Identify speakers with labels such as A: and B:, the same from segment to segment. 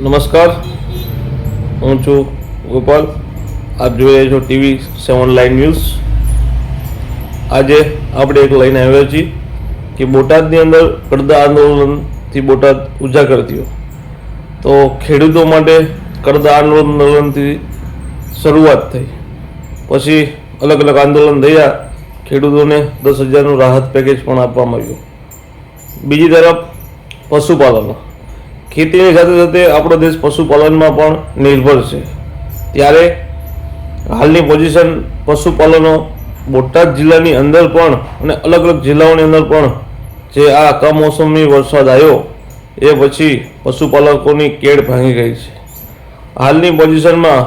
A: નમસ્કાર. હું છું ગોપાલ. આપ જોઈ રહ્યા છો ટીવી સેવન લાઈન ન્યૂઝ. આજે આપણે એક લઈને આવ્યા છીએ કે બોટાદની અંદર કરદા આંદોલનથી બોટાદ ઉજાગર થયો તો ખેડૂતો માટે કરદા આંદોલનથી શરૂઆત થઈ. પછી અલગ અલગ આંદોલન થયા. ખેડૂતોને દસ હજારનું રાહત પેકેજ પણ આપવામાં આવ્યું. બીજી તરફ પશુપાલન. ખેતીની સાથે સાથે આપણો દેશ પશુપાલનમાં પણ નિર્ભર છે. ત્યારે હાલની પોઝિશન પશુપાલનો બોટાદ જિલ્લાની અંદર પણ અને અલગ અલગ જિલ્લાઓની અંદર પણ જે આ કમોસમી વરસાદ આવ્યો, એ પછી પશુપાલકોની કેડ ભાંગી ગઈ છે. હાલની પોઝિશનમાં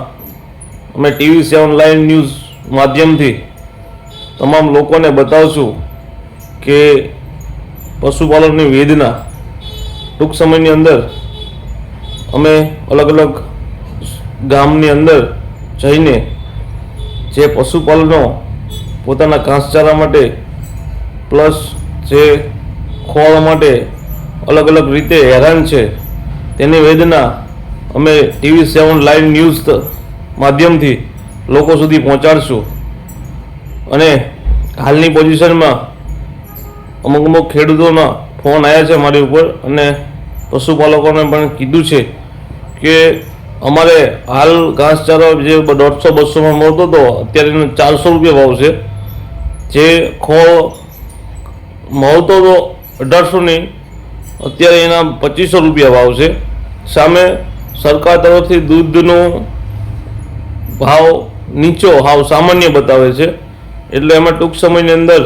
A: અમે ટીવી સેવન લાઈન ન્યૂઝ માધ્યમથી તમામ લોકોને બતાવશું કે પશુપાલનની વેદના ટૂંક સમયની અંદર અમે અલગ અલગ ગામની અંદર જઈને જે પશુપાલનો પોતાના ઘાસચારા માટે પ્લસ જે ખોળ માટે અલગ અલગ રીતે હેરાન છે, તેની વેદના અમે ટીવી સેવન લાઈવ ન્યૂઝ માધ્યમથી લોકો સુધી પહોંચાડશું. અને હાલની પોઝિશનમાં અમુક અમુક ખેડૂતોના ફોન આવ્યા છે મારી ઉપર અને પશુપાલકોને પણ કીધું છે કે અમારે હાલ ઘાસચારો જે દોઢસો બસોમાં મળતો હતો, અત્યારે એનો ચારસો રૂપિયા ભાવ છે. જે ખોળ મળતો હતો અઢારસોની અત્યારે એના પચીસો રૂપિયા ભાવ છે. સામે સરકાર તરફથી દૂધનો ભાવ નીચો હાવ સામાન્ય બતાવે છે. એટલે એમાં ટૂંક સમયની અંદર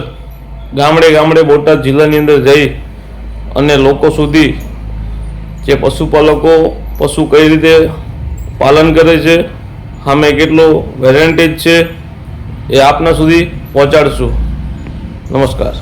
A: ગામડે ગામડે બોટાદ જિલ્લાની અંદર જઈ અને લોકો સુધી જે પશુપાલકો પશુ કઈ રીતે પાલન કરે છે? સામે કેટલો વેરેન્ટેજ છે? એ આપના સુધી પહોંચાડશું. નમસ્કાર.